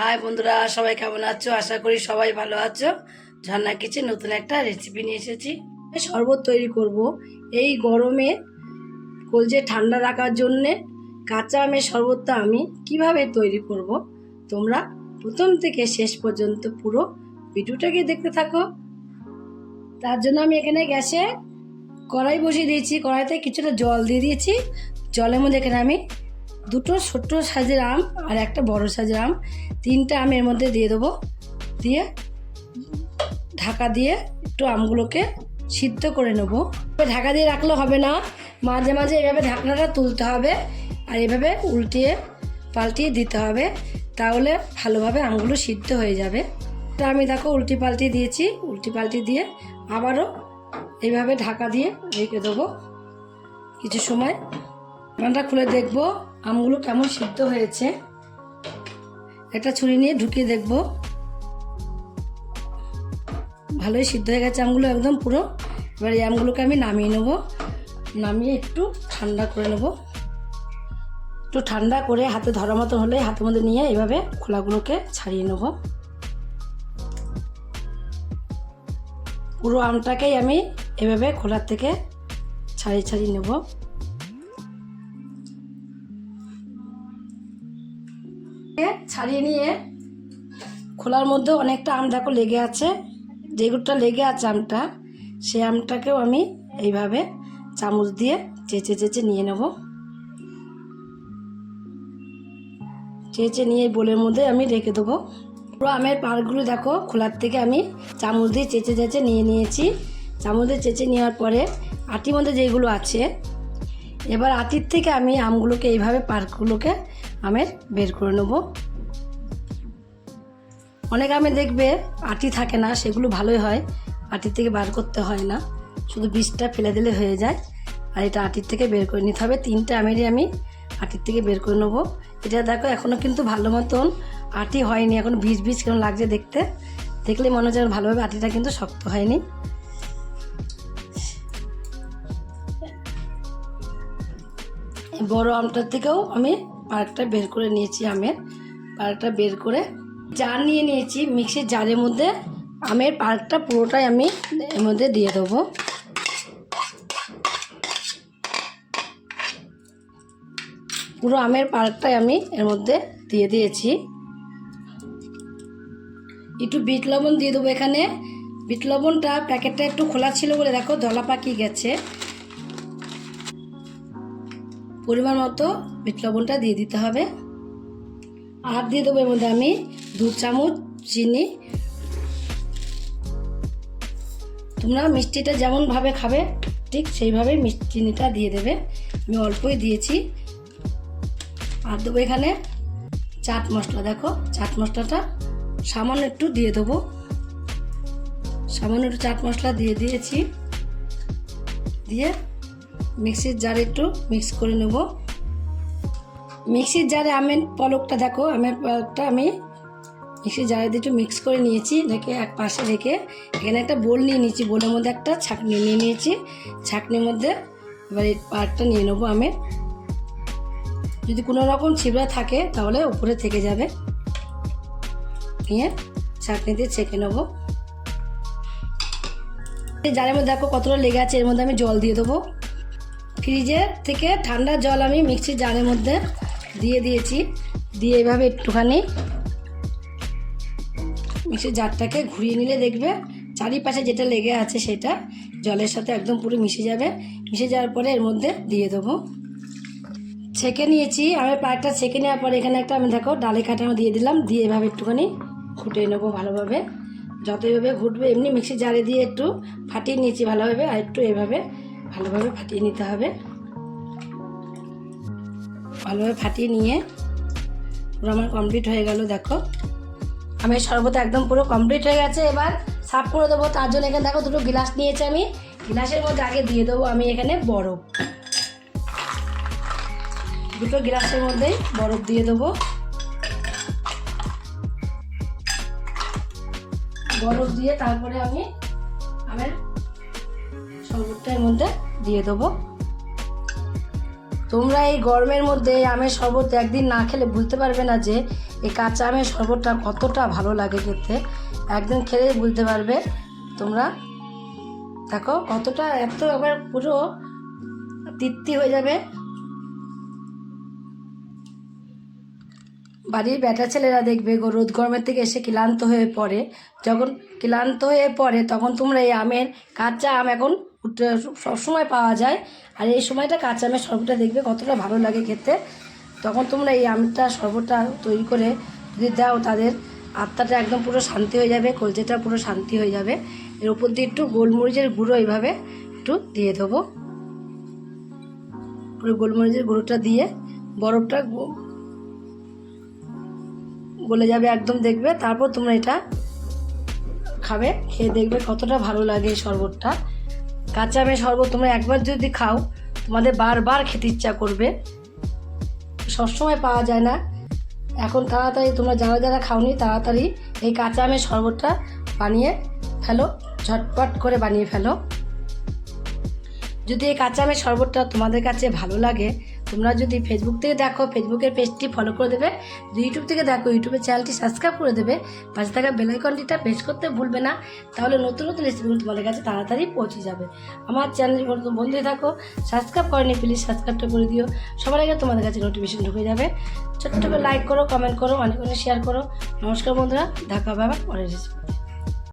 High বন্ধুরা, সবাই কেমন আছো? আশা করি সবাই ভালো আছো। ঝর্ণা কিচেন নতুন একটা রেসিপি নিয়ে এসেছি। শরবত তৈরি করব। এই গরমে কলজে ঠান্ডা রাখার জন্যে কাঁচা আমের শরবতটা আমি কীভাবে তৈরি করব তোমরা প্রথম থেকে শেষ পর্যন্ত পুরো ভিডিওটাকে দেখতে থাকো। তার জন্য আমি এখানে গ্যাসে কড়াই বসিয়ে দিয়েছি। কড়াইতে কিছুটা জল দিয়ে দিয়েছি। জলের মধ্যে এখানে আমি দুটো ছোট্ট সাইজের আম আর একটা বড় সাইজের আম। তিনটা আম এর মধ্যে দিয়ে দেবো। দিয়ে ঢাকা দিয়ে একটু আমগুলোকে সিদ্ধ করে নেব। ঢাকা দিয়ে রাখলে হবে না। মাঝে মাঝে এভাবে ঢাকনাটা তুলতে হবে আর এভাবে উল্টিয়ে পাল্টিয়ে দিতে হবে। তাহলে ভালোভাবে আমগুলো সিদ্ধ হয়ে যাবে। তা আমি দেখো উল্টি পাল্টি দিয়েছি। উল্টি পাল্টি দিয়ে আবারও এইভাবে ঢাকা দিয়ে রেখে দেবো। কিছু সময় ঢাকনাটা খুলে দেখব। আমগুলো কেমন সিদ্ধ হয়েছে একটা ছুরি নিয়ে ঢুকিয়ে দেখব। ভালোই সিদ্ধ হয়ে গেছে আমগুলো একদম পুরো। এবার এই আমগুলোকে আমি নামিয়ে নেব। নামিয়ে একটু ঠান্ডা করে নেব। একটু ঠান্ডা করে হাতে ধরা মতো হলে হাতের মধ্যে নিয়ে এভাবে খোলাগুলোকে ছাড়িয়ে নেব। পুরো আমটাকেই আমি এভাবে খোলার থেকে ছাড়িয়ে ছাড়িয়ে নেব। ছাড়িয়ে নিয়ে খোলার মধ্যে অনেকটা আম দেখো লেগে আছে। যেগুলোটা লেগে আছে আমটা, সে আমটাকেও আমি এইভাবে চামচ দিয়ে চেঁচে চেঁচে নিয়ে নেব। চেঁচে নিয়ে বোলের মধ্যে আমি রেখে দেবো। পুরো আমের পাড়গুলো দেখো খোলার থেকে আমি চামচ দিয়ে চেঁচে চেঁচে নিয়ে নিয়েছি। চামচ দিয়ে চেঁচে নেওয়ার পরে আটির মধ্যে যেগুলো আছে, এবার আটির থেকে আমি আমগুলোকে এইভাবে পার্কগুলোকে আমের বের করে নেব। অনেক আমে দেখবে আটি থাকে না, সেগুলো ভালোই হয়। আটির থেকে বার করতে হয় না। শুধু বীজটা ফেলে দিলে হয়ে যায়। আর এটা আটির থেকে বের করে নিতে হবে। তিনটে আমেরই আমি আটির থেকে বের করে নেব। এটা দেখো এখনও কিন্তু ভালো মতন আটি হয়নি। এখন বীজ বীজ কেমন লাগছে দেখতে। দেখলে মনে হচ্ছে ভালোভাবে আটিটা কিন্তু শক্ত হয়নি। বড় আমটার থেকেও আমি পার্কটা বের করে নিয়েছি আমের। পার্কটা বের করে জার নিয়ে নিয়েছি, মিক্সির জারের মধ্যে। আমের পার্কটা পুরোটাই আমি এর মধ্যে দিয়ে দেবো। পুরো আমের পার্কটাই আমি এর মধ্যে দিয়ে দিয়েছি। একটু বিট লবণ দিয়ে দেবো এখানে। বিট লবণটা প্যাকেটটা একটু খোলা ছিল বলে দেখো দলা পাকিয়ে গেছে। পরিমাণ মতো বিট লবণটা দিয়ে দিতে হবে। আর দিয়ে দেবো এর মধ্যে আমি দু চামচ চিনি। তোমরা মিষ্টিটা যেমনভাবে খাবে, ঠিক সেইভাবেই মিষ্টি চিনিটা দিয়ে দেবে। আমি অল্পই দিয়েছি। আর দেবো এখানে চাট মশলা। দেখো, চাট মশলাটা সামান্য একটু দিয়ে দেবো। সামান্য একটু চাট মশলা দিয়ে দিয়েছি। দিয়ে মিক্সির জারে একটু মিক্স করে নেব। মিক্সির জারে আমের পলকটা দেখো আমের পলকটা আমি মিক্সির জারে দিয়ে একটু মিক্স করে নিয়েছি, রেখে এক পাশে রেখে এখানে একটা বোল নিয়ে নিয়েছি, বোলের মধ্যে একটা ছাকনি নিয়ে নিয়েছি, ছাকনির মধ্যে এবার এই পার্টটা নিয়ে নেব আমের যদি কোনো রকম ছিবড়া থাকে তাহলে উপরে থেকে যাবে। নিয়ে ছাকনি দিয়ে ছেঁকে নেব। জারের মধ্যে দেখো কতটা লেগে আছে, এর মধ্যে আমি জল দিয়ে দেবো। ফ্রিজের থেকে ঠান্ডা জল আমি মিক্সির জারের মধ্যে দিয়ে দিয়েছি। দিয়ে এভাবে একটুখানি মিক্সির জারটাকে ঘুরিয়ে নিলে দেখবে চারিপাশে যেটা লেগে আছে সেটা জলের সাথে একদম পুরো মিশে যাবে। মিশে যাওয়ার পরে এর মধ্যে দিয়ে দেবো। ছেঁকে নিয়েছি। আমি পায়েরটা ছেঁকে নেওয়ার পরে এখানে একটা আমি দেখো ডালে কাটানো দিয়ে দিলাম। দিয়ে এভাবে একটুখানি ফুটিয়ে নেব ভালোভাবে। যত এভাবে ঘুটবে, এমনি মিক্সি জারে দিয়ে একটু ফাটিয়ে নিয়েছি ভালোভাবে। আর একটু এভাবে ভালোভাবে ফাটিয়ে নিতে হবে। ভালোভাবে ফাটিয়ে নিয়ে পুরো আমার কমপ্লিট হয়ে গেল, দেখো। আমি শরবত একদম পুরো কমপ্লিট হয়ে গেছে। এবার সাফ করে দেবো। তার জন্য এখানে দেখো দুটো গ্লাস নিয়েছি আমি। গ্লাসের মধ্যে আগে দিয়ে দেবো আমি এখানে বরফ। দুটো গ্লাসের মধ্যেই বরফ দিয়ে দেবো। বরফ দিয়ে তারপরে আমি আমার এর মধ্যে দিয়ে দেবো। তোমরা এই গরমের মধ্যে আমের শরবত একদিন না খেলে বুঝতে পারবে না যে এই কাঁচা আমের শরবতটা কতটা ভালো লাগে খেতে। একদিন খেলেই বুঝতে পারবে তোমরা। দেখো কতটা, এত এবার পুরো তৃপ্তি হয়ে যাবে। বাড়ির বেটা ছেলেরা দেখবে রোদ গরমের থেকে এসে ক্লান্ত হয়ে পড়ে। যখন ক্লান্ত হয়ে পড়ে তখন তোমরা এই আমের কাঁচা আম এখন সবসময় পাওয়া যায়। আর এই সময়টা কাঁচা আমের শরবতটা দেখবে, কতটা ভালো লাগে খেতে। তখন তোমরা এই আমটা, শরবতটা তৈরি করে যদি দাও, তাদের আত্মাটা একদম পুরো শান্তি হয়ে যাবে, কলজেটা পুরো শান্তি হয়ে যাবে। এর উপর দিয়ে একটু গোলমরিচের গুঁড়ো এইভাবে একটু দিয়ে দেবো। পুরো গোলমরিচের গুঁড়োটা দিয়ে বরফটা গলে যাবে একদম দেখবে। তারপর তোমরা এটা খাবে, খেয়ে দেখবে কতটা ভালো লাগে এই শরবতটা। কাঁচা আমের শরবত তোমরা একবার যদি খাও, তোমাদের বারবার খেতে ইচ্ছা করবে। সবসময় পাওয়া যায় না। এখন তাড়াতাড়ি তোমরা যারা যারা খাওনি, তাড়াতাড়ি এই কাঁচা আমের শরবতটা বানিয়ে ফেলো, ঝটপট করে বানিয়ে ফেলো। যদি এই কাঁচা আমের শরবতটা তোমাদের কাছে ভালো লাগে তোমরা যদি ফেসবুক থেকে দেখো ফেসবুকের পেজটি ফলো করে দেবে। যদি ইউটিউব থেকে দেখো ইউটিউবের চ্যানেলটি সাবস্ক্রাইব করে দেবে। পাশে থাকা বেলাইকনটিটা প্রেস করতে ভুলবে না। তাহলে নতুন নতুন রেসিপিগুলো তোমাদের কাছে তাড়াতাড়ি পৌঁছে যাবে। আমার চ্যানেল বন্ধু থাকো। সাবস্ক্রাইব করেনি প্লিজ সাবস্ক্রাইবটা করে দিও। সবার আগে তোমাদের কাছে নোটিফিকেশন ঢুকে যাবে। ছোট্ট করে লাইক করো কমেন্ট করো, অনেক অনেক শেয়ার করো। নমস্কার বন্ধুরা, দেখা হবে আবার পরের রেসিপি